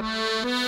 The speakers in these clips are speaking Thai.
Thank you.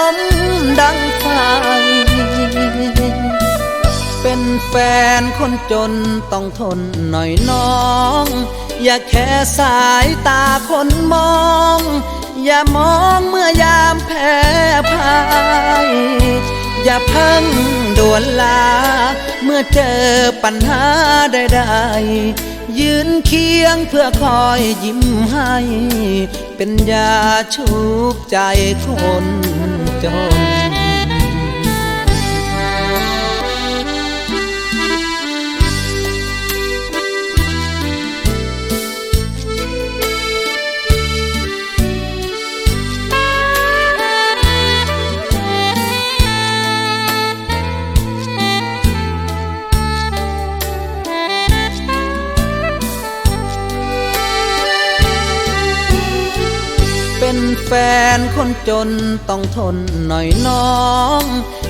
แฟนคนจนต้องทนหน่อยน้อง อย่าแค่สายตาคนมอง อย่ามองเมื่อยามแพ้พ่ายอย่าเพิ่งด่วนลา เมื่อเจอปัญหาใดๆยืนเคียงเพื่อคอยยิ้มให้ เป็นยาชุบใจคนจนเป็น แฟนคนจนต้องทนหน่อยน้อง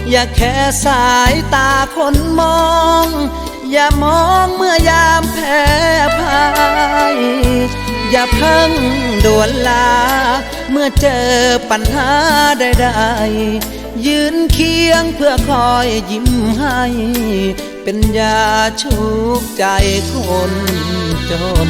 อย่าแค่สายตาคนมอง อย่ามองเมื่อยามแพ้พ่ายอย่าเพิ่งด่วนลา เมื่อเจอปัญหาใดๆยืนเคียงเพื่อคอยยิ้มให้ เป็นยาชุบใจคนจน